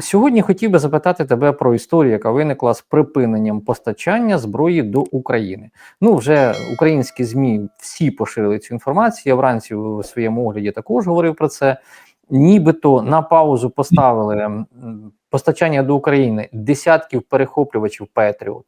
Сьогодні хотів би запитати тебе про історію, яка виникла з припиненням постачання зброї до України. Ну, вже українські ЗМІ всі поширили цю інформацію. Я вранці у своєму огляді також говорив про це. Нібито на паузу поставили постачання до України десятків перехоплювачів Петріот,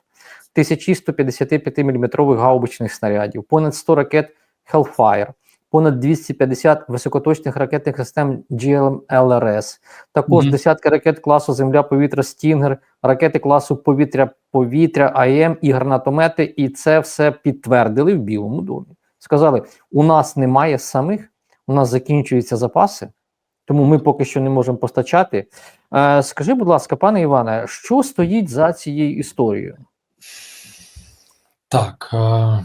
тисячі 155 мм гаубичних снарядів, понад 100 ракет Hellfire, понад 250 високоточних ракетних систем GLM-LRS, також Мгм. десятки ракет класу Земля-повітря Стінгер, ракети класу повітря-повітря АЕМ і гранатомети. І це все підтвердили в Білому домі. Сказали: у нас немає самих, у нас закінчуються запаси, тому ми поки що не можемо постачати. Е, скажи, будь ласка, пане Іване, що стоїть за цією історією? Так, е,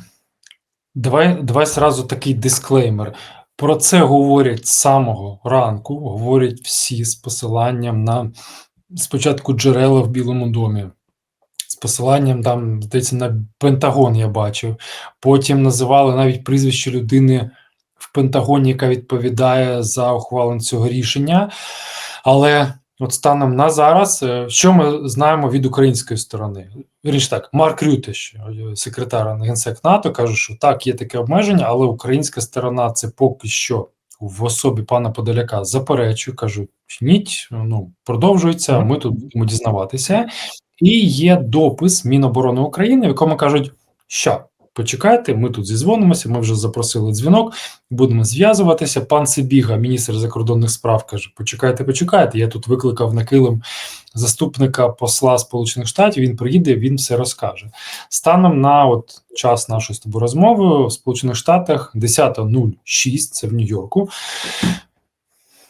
давай, давай сразу такий дисклеймер. Про це говорять з самого ранку, говорять всі з посиланням на спочатку джерела в Білому домі, з посиланням там, здається, на Пентагон я бачив. Потім називали навіть прізвище людини в Пентагоні, яка відповідає за ухвалення цього рішення. Але от станом на зараз, е, що ми знаємо від української сторони? Вірніше так, Марк Рюте, е, секретар генсек НАТО, каже, що так, є таке обмеження, але українська сторона це поки що в особі пана Подоляка заперечує, кажуть, ні, ну продовжується. Ми тут будемо дізнаватися. І є допис Міноборони України, в якому кажуть, що почекайте, ми тут зізвонимося. Ми вже запросили дзвінок, будемо зв'язуватися. Пан Сибіга, міністр закордонних справ, каже: Почекайте, почекайте. Я тут викликав на килим заступника посла Сполучених Штатів. Він приїде, він все розкаже. Станом на от час нашої з тобою розмови в Сполучених Штатах 10.06, це в Нью-Йорку.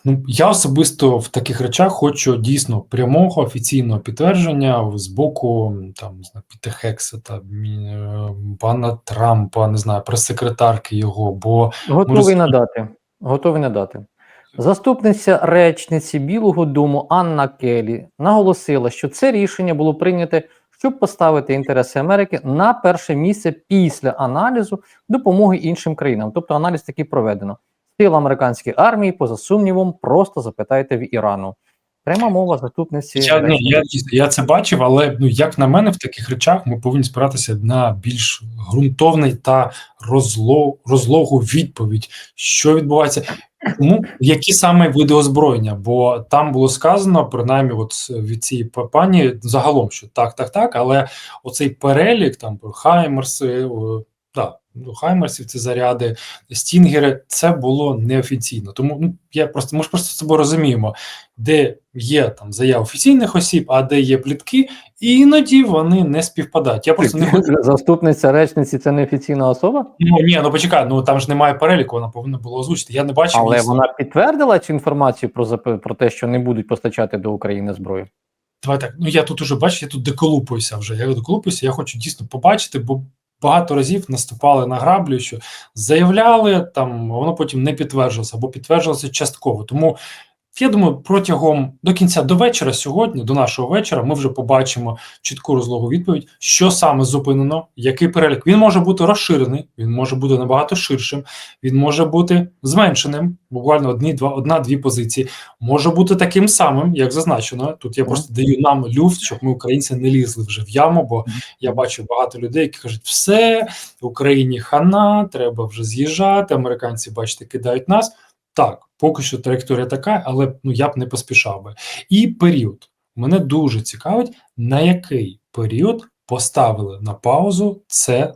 Ну, я особисто в таких речах хочу дійсно прямого офіційного підтвердження з боку там не знаю, Піта Хексета, е, пана Трампа, не знаю, прес-секретарки його. Бо Готовий Може, надати. Готовий надати. Заступниця речниці Білого Дому Анна Келі наголосила, що це рішення було прийняте, щоб поставити інтереси Америки на перше місце після аналізу допомоги іншим країнам. Тобто аналіз таки проведено. Сил американської армії, поза сумнівом, просто запитайте в Ірану. Пряма мова заступниці. я, ну, я, я це бачив, але ну як на мене, в таких речах ми повинні спиратися на більш ґрунтовний та розло, розлогу відповідь, що відбувається. Тому які саме види озброєння? Бо там було сказано, принаймні, от від цієї пані загалом, що так, так, так, але оцей перелік там про Хаймерси, да, ну, Хаймерсів, це заряди, стінгери, це було неофіційно. Тому ну, я просто ми ж просто з собою розуміємо, де є там заяв офіційних осіб, а де є плітки, і іноді вони не співпадають. Я просто не хочу. Заступниця речниці це не офіційна особа, Ну ні, ну почекай, ну там ж немає переліку, вона повинна була озвучити. Я не бачив але її вона підтвердила цю інформацію про про те, що не будуть постачати до України зброю. Давай так. Ну я тут уже бачу, я тут деколупуюся вже. Я деколупуюся, я хочу дійсно побачити, бо багато разів наступали на граблю, що заявляли там, воно потім не підтверджилося або підтверджилося частково. Тому я думаю, протягом до кінця до вечора сьогодні, до нашого вечора, ми вже побачимо чітку розлогу відповідь, що саме зупинено, який перелік. Він може бути розширений, він може бути набагато ширшим, він може бути зменшеним, буквально одні, два, одна-дві позиції. Може бути таким самим, як зазначено. Тут я просто даю нам люфт, щоб ми, українці, не лізли вже в яму, бо я бачу багато людей, які кажуть, все в Україні хана, треба вже з'їжджати. Американці, бачите, кидають нас. Так, поки що траєкторія така, але ну я б не поспішав би. І період мене дуже цікавить, на який період поставили на паузу це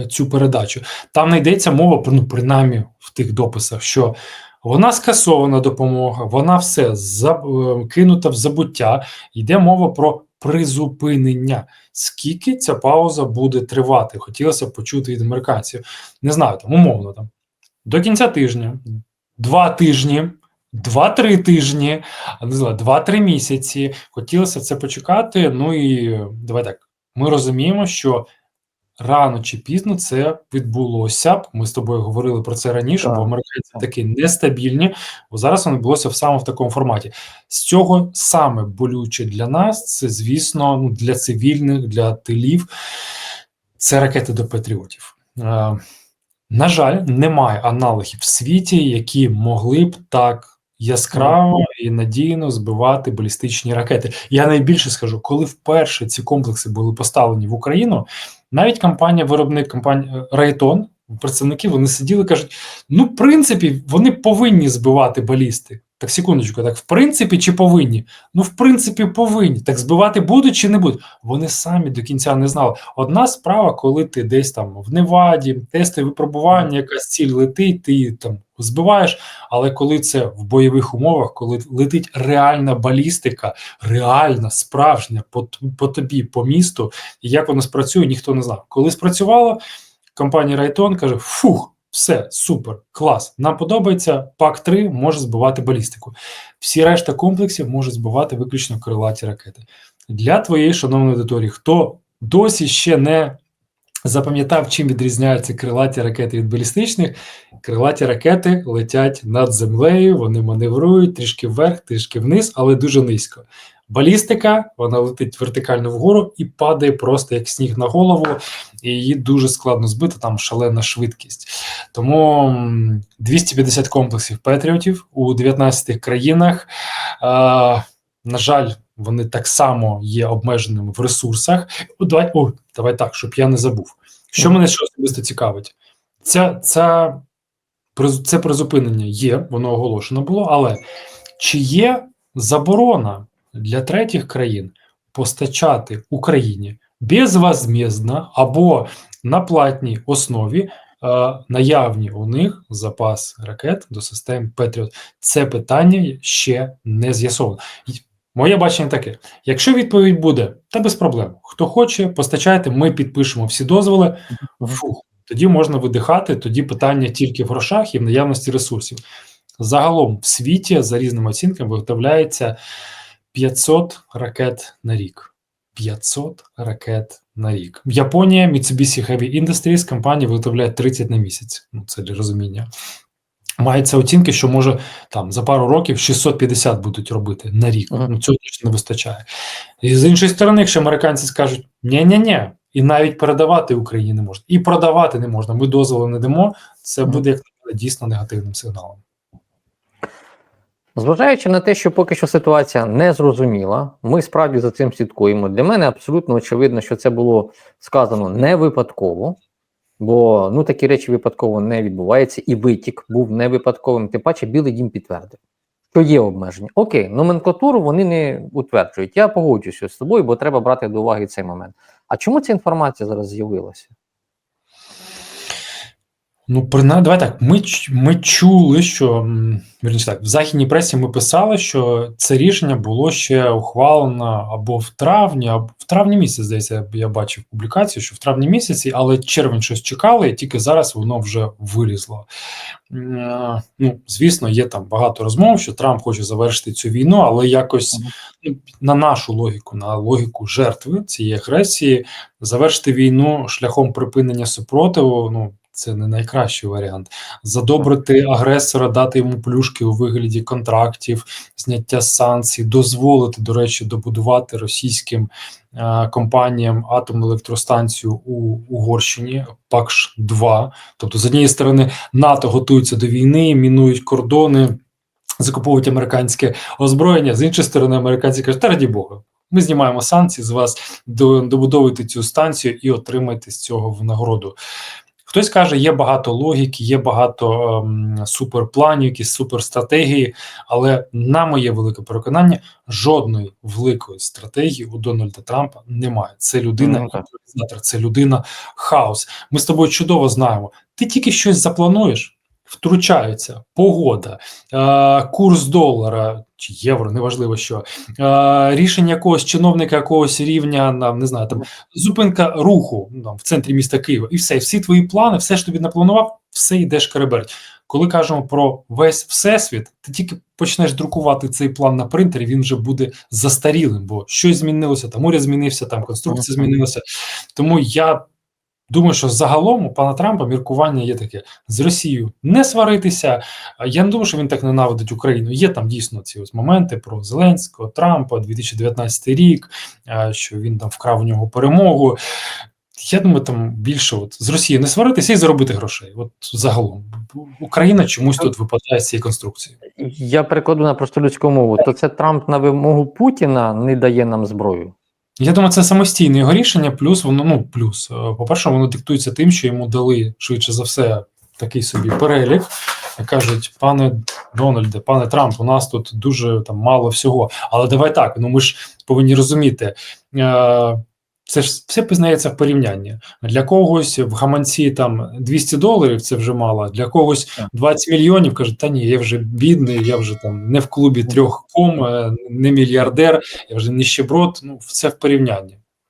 е, цю передачу. Там не йдеться мова ну, принаймні в тих дописах, що вона скасована допомога, вона все е, кинута в забуття. Йде мова про призупинення. Скільки ця пауза буде тривати? Хотілося б почути від американців. Не знаю, там умовно там до кінця тижня, два тижні, два-три тижні, не знаю, два-три місяці. Хотілося це почекати. Ну і давай так. Ми розуміємо, що рано чи пізно це відбулося б. Ми з тобою говорили про це раніше, Так. бо американці такі нестабільні, бо зараз воно відбулося в саме в такому форматі. З цього саме болюче для нас, це, звісно, ну, для цивільних, для тилів, це ракети до патріотів. Е, на жаль, немає аналогів в світі, які могли б так яскраво і надійно збивати балістичні ракети. Я найбільше скажу, коли вперше ці комплекси були поставлені в Україну, навіть компанія, виробник компанія Райтон, представники вони сиділи, кажуть: ну, в принципі, вони повинні збивати балісти. Так, секундочку, так в принципі чи повинні? Ну, в принципі, повинні. Так збивати будуть чи не будуть? Вони самі до кінця не знали. Одна справа, коли ти десь там в Неваді, тести випробування, якась ціль летить, ти там збиваєш. Але коли це в бойових умовах, коли летить реальна балістика, реальна, справжня по, по тобі, по місту, і як воно спрацює, ніхто не знав. Коли спрацювало, компанія Райтон каже: фух. Все, супер, клас. Нам подобається. ПАК 3 може збивати балістику. Всі решта комплексів можуть збивати виключно крилаті ракети. Для твоєї шановної аудиторії, хто досі ще не запам'ятав, чим відрізняються крилаті ракети від балістичних, крилаті ракети летять над землею, вони маневрують трішки вверх, трішки вниз, але дуже низько. Балістика, вона летить вертикально вгору і падає просто як сніг на голову, і її дуже складно збити, там шалена швидкість. Тому м, 250 комплексів Петріотів у 19 країнах. А, на жаль, вони так само є обмеженими в ресурсах. О, давай, о, давай так, щоб я не забув. Що мене ще особисто цікавить? Ця, ця, це призупинення є, воно оголошено було, але чи є заборона для третіх країн постачати Україні безвозмездно або на платній основі е, наявні у них запас ракет до систем Петріот? Це питання ще не з'ясовано. Моє бачення таке: якщо відповідь буде, та без проблем. Хто хоче, постачайте, ми підпишемо всі дозволи. Фух, тоді можна видихати. Тоді питання тільки в грошах і в наявності ресурсів. Загалом в світі за різними оцінками виготовляється 500 ракет на рік. 500 ракет на рік. Японія, Mitsubishi Heavy Industries, компанія виготовляє 30 на місяць. Ну, це для розуміння. Мається оцінки, що може там за пару років 650 будуть робити на рік. Мгм. Ну цього не вистачає. І з іншої сторони, якщо американці скажуть ні-ні-ні, і навіть передавати Україні не можна, і продавати не можна, ми дозволу не дамо, це буде як дійсно негативним сигналом. Зважаючи на те, що поки що ситуація не зрозуміла, ми справді за цим слідкуємо. Для мене абсолютно очевидно, що це було сказано не випадково, бо ну такі речі випадково не відбуваються, і витік був не випадковим. Тим паче, Білий дім підтвердив, що є обмеження. Окей, номенклатуру вони не утверджують. Я погоджуюся з тобою, бо треба брати до уваги цей момент. А чому ця інформація зараз з'явилася? Ну, принаймні, давай так. Ми, ми чули, що вірніше так, в західній пресі ми писали, що це рішення було ще ухвалено або в травні, або в травні місяці, здається, я бачив публікацію, що в травні місяці, але червень щось чекали, і тільки зараз воно вже вилізло. Е, Ну, звісно, є там багато розмов, що Трамп хоче завершити цю війну, але якось ну, на нашу логіку, на логіку жертви цієї агресії, завершити війну шляхом припинення супротиву. Ну це не найкращий варіант. Задобрити агресора, дати йому плюшки у вигляді контрактів, зняття санкцій, дозволити, до речі, добудувати російським е, компаніям атомну електростанцію у Угорщині, ПАКШ 2 Тобто, з однієї сторони, НАТО готується до війни, мінують кордони, закуповують американське озброєння. З іншої сторони, американці кажуть, та раді Бога. Ми знімаємо санкції з вас, до- добудовуйте цю станцію і отримайте з цього винагороду. Хтось каже, є багато логіки, є багато ем, суперпланів, якісь суперстратегії, але на моє велике переконання, жодної великої стратегії у Дональда Трампа немає. Це людина, Ну, так. це людина хаос. Ми з тобою чудово знаємо. Ти тільки щось заплануєш, втручаються погода, е, курс долара чи євро, неважливо що, е, рішення якогось чиновника якогось рівня, нам не знаю, там зупинка руху ну, там, в центрі міста Києва, і все, всі твої плани, все, що тобі напланував, все йдеш шкереберть. Коли кажемо про весь всесвіт, ти тільки почнеш друкувати цей план на принтері, він вже буде застарілим, бо щось змінилося, там уряд змінився, там конструкція змінилася. Тому я думаю, що загалом у пана Трампа міркування є таке: з Росією не сваритися. Я не думаю, що він так ненавидить Україну. Є там дійсно ці ось моменти про Зеленського, Трампа, 2019 рік, що він там вкрав у нього перемогу. Я думаю, там більше от з Росії не сваритися і заробити грошей. От загалом. Україна чомусь тут випадає з цієї конструкції. Я перекладу на просто людську мову. То це Трамп на вимогу Путіна не дає нам зброю. Я думаю, це самостійне його рішення, плюс воно, ну, плюс. е, По-перше, воно диктується тим, що йому дали швидше за все такий собі перелік. Кажуть, пане Дональде, пане Трамп, у нас тут дуже там мало всього. Але давай так. Ну ми ж повинні розуміти. Е- це ж все пізнається в порівнянні. Для когось в гаманці там 200 доларів це вже мало, для когось Так. 20 мільйонів кажуть, та ні, я вже бідний, я вже там не в клубі трьох ком, е, не мільярдер, я вже ніщеброд. Ну, все в порівнянні.